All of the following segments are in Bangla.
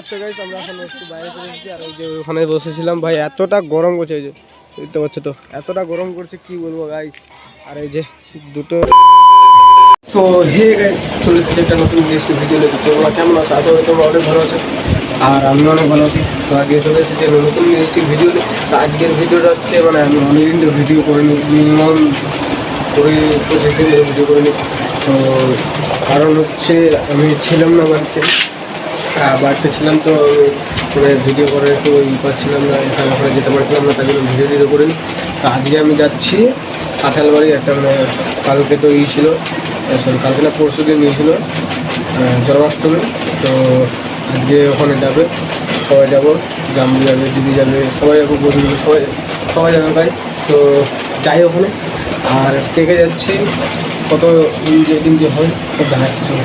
পাচ্ছ গাইস আমরা এখন একটু বাইরে চলে আর ওই যে ওখানে বসেছিলাম। ভাই, এতটা গরম করছে ওই যে, দেখতে পাচ্ছ তো, এতটা গরম করছে কি বলব গাইস আর এই যে দুটো সো হে গাইস চলে এসেছি একটা নতুন জিনিসটি ভিডিও লেগে তোমরা কেমন আছো? আশা করি তোমরা অনেক ভালো আছো। আর আমি অনেক ভালো আছি। তো আজকে চলে এসেছি নতুন জিনিসটির ভিডিও তো আজকের ভিডিওটা হচ্ছে মানে আমি অনেকদিন ধরে ভিডিও করিনি মিনিমাম কুড়ি পঁচিশ দিন ধরে ভিডিও করিনি তো কারণ হচ্ছে, আমি ছিলাম না বাড়িতে। বাড়িতে ছিলাম তো মানে ভিডিও করার একটু ই পাচ্ছিলাম না, এখানে ওখানে যেতে পারছিলাম না, তাই জন্য ভিডিও ভিডিও করিনি। তো আজকে আমি যাচ্ছি কাঁঠাল বাড়ি একটা মানে কালকে তো ই ছিল সরি কালকে না পরশু দিন নিয়েছিল জন্মাষ্টমী। তো আজকে ওখানে যাবে, সবাই যাব জাম্বু যাবে, দিদি যাবে, সবাই যাব বন্ধু সবাই সবাই যাবে গাইস তো যাই ওখানে। আর কে কে যাচ্ছি, কত যে দিন যে হয়, সব দেখাচ্ছি সব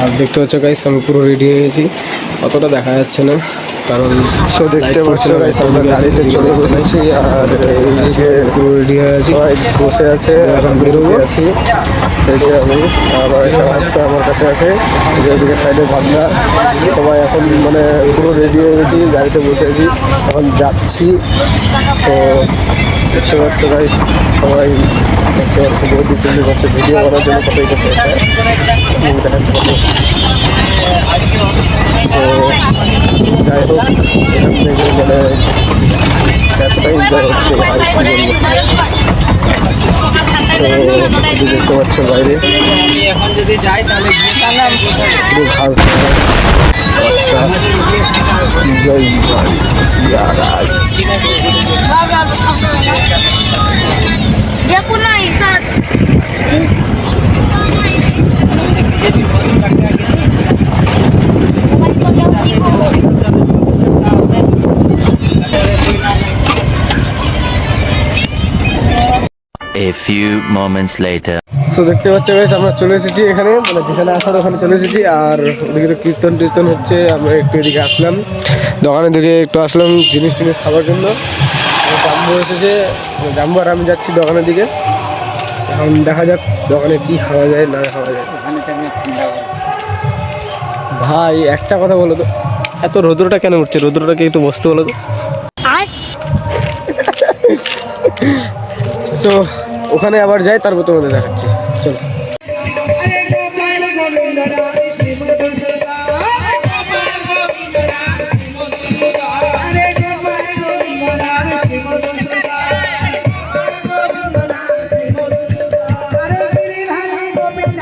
আর দেখতে পাচ্ছ গাইস আমি পুরো রেডি হয়ে গেছি। অতটা দেখা যাচ্ছে না কারণ সো দেখতে পাচ্ছ গাইস আমরা গাড়িতে চলে বসেছি আর এইদিকে পুরো রেডি হয়ে আছি সবাই বসে আছে এখন বেরোবো। আছি। এই যে আমি আবার একটা রাস্তা আমার কাছে আছে যে ওদিকে সাইডে ভাবনা সবাই এখন মানে পুরো রেডি হয়ে গেছি গাড়িতে বসে আছি। এখন যাচ্ছি। তো দেখতে পাচ্ছ গাইস সবাই দেখতে পাচ্ছ বৌদি তুমি করছে ভিডিও করার জন্য কতই করছে মুখ দেখাচ্ছে কত। তো যাই হোক, এখান থেকে মানে এতটাই এনজয় হচ্ছে আর কি বলব দেখতে পাচ্ছ বাইরে। পুরো ঘাস রাস্তা এনজয় কি আর যে কোনো হিসাব A few moments later. So দেখতে পাচ্ছ বেশ আমরা চলে এসেছি এখানে মানে যেখানে আসার ওখানে চলে এসেছি আর ওদিকে তো কীর্তন টীর্তন হচ্ছে আমরা একটু এদিকে আসলাম দোকানের দিকে একটু আসলাম জিনিস টিনিস খাওয়ার জন্য এসেছে জাম্বু আর আমি যাচ্ছি দোকানের দিকে। এখন দেখা যাক দোকানে কি খাওয়া যায় না খাওয়া যায়। ভাই একটা কথা বলো তো এত রৌদ্রটা কেন উঠছে? রৌদ্রটাকে একটু বসতে বলো তো। সো ওখানে আবার যাই তারপর তোমাদের দেখাচ্ছি। চলো।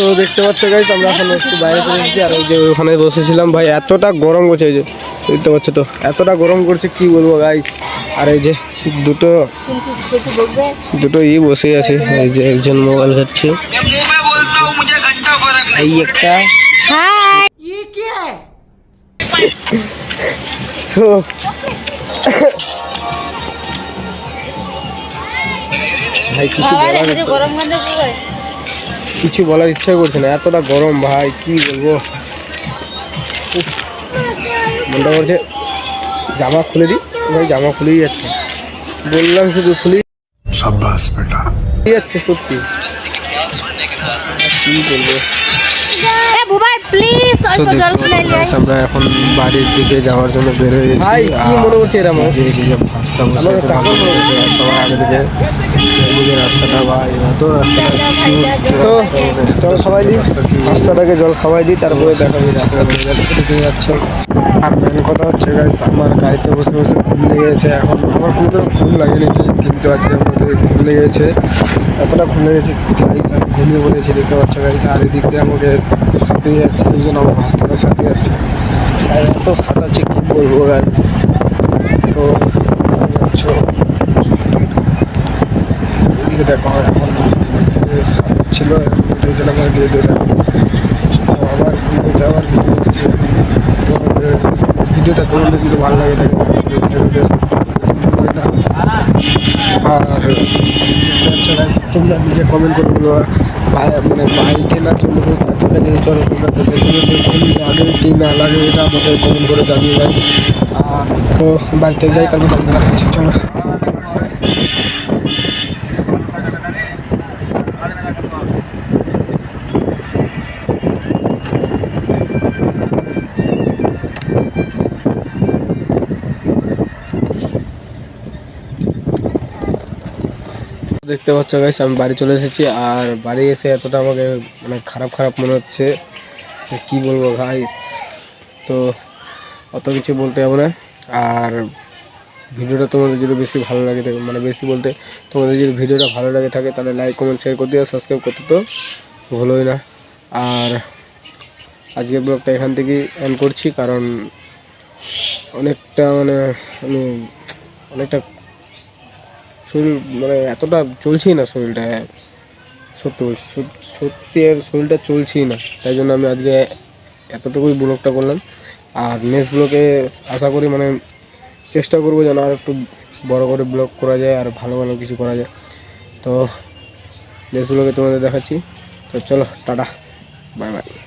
তো দেখতে পাচ্ছ গাইস আমরা এখন একটু বাইরে চলে এসেছি আর ওই যে ওখানে বসেছিলাম ভাই এতটা গরম করছে এই যে দেখতে পাচ্ছ তো এতটা গরম করছে কি বলব গাইস আর এই যে দুটো দুটো ই বসে আছে এই যে একজন মোবাইল ঘাটছে। এই একটা। সো ভাই কিছু গরম গন্ধ কিছু বলার ইচ্ছা করছে না। এতটা গরম ভাই কি বলব? মনটা করছে জামা খুলে দিই। ভাই জামা খুলেই যাচ্ছে। বললাম শুধু খুলি সাব্বাস বেটা। যাচ্ছে সত্যি। কি বলব? আমরা এখন বাড়ির দিকে যাওয়ার জন্য বের হয়ে গেছি। সবার আগে থেকে রাস্তাটা বা এত রাস্তাটা তো সবাই রাস্তাটাকে জল খাওয়াই দিই, তারপরে দেখা যাবে রাস্তা রাস্তা যাচ্ছে। আর মেন কথা হচ্ছে গাইস আমার গাড়িতে বসে বসে ঘুম লেগে গেছে। এখন আমার কোনোদিন ঘুম লাগেনি কিন্তু আজকে আমাদের ঘুম লেগে গেছে। এতটা ঘুম লেগেছে গাইস আমি ঘুমিয়ে পড়েছি, দেখতে পাচ্ছ গাড়ি আর এদিক দিয়ে আমাকে সাথে যাচ্ছে একজন আমার ভাস্তার সাথে যাচ্ছে। আর এত সাঁতারছে কি বলব গাইস তো এদিকে দেখো এখন ছিল গেলাম আর দিয়ে দিয়ে আবার ঘুরে যাওয়ার ভিডিও হচ্ছে তোমাদের ভিডিওটা তোমাদের যদি ভালো লাগে থাকে চ্যানেলটা সাবস্ক্রাইব করে আর তোমরা নিজে কমেন্ট করে বলো মানে ভাই কেনার কোনো চার নিয়ে চলো, তোমরা তো তোমাদের লাগে কি না লাগে, এটা আমাকে কমেন্ট করে জানিয়ে গাইস আর তো বাড়িতে যাই, তারপর চলো। দেখতে পাচ্ছ গাইস আমি বাড়ি চলে এসেছি আর বাড়ি এসে এতটা আমাকে মানে খারাপ খারাপ মনে হচ্ছে কি বলব গাইস তো অত কিছু বলতে হবে না। আর ভিডিওটা তোমাদের যদি বেশি ভালো লাগে থাকে মানে বেশি বলতে তোমাদের যদি ভিডিওটা ভালো লাগে থাকে, তাহলে লাইক কমেন্ট শেয়ার করে দিও সাবস্ক্রাইব করতে তো ভুলোই না। আর আজকের ব্লগটা এখান থেকেই এন্ড করছি, কারণ অনেকটা মানে আমি অনেকটা শরীর মানে এতটা চলছেই না শরীরটা। সত্যি বলছি সত্যি আর শরীরটা চলছেই না। তাই জন্য আমি আজকে এতটুকুই ব্লগটা করলাম। আর নেক্সট ব্লগে আশা করি মানে চেষ্টা করব যেন আর একটু বড় করে ব্লগ করা যায় আর ভালো ভালো কিছু করা যায়। তো নেক্সট ব্লগে তোমাদের দেখাচ্ছি। তো চলো, টাটা বাই বাই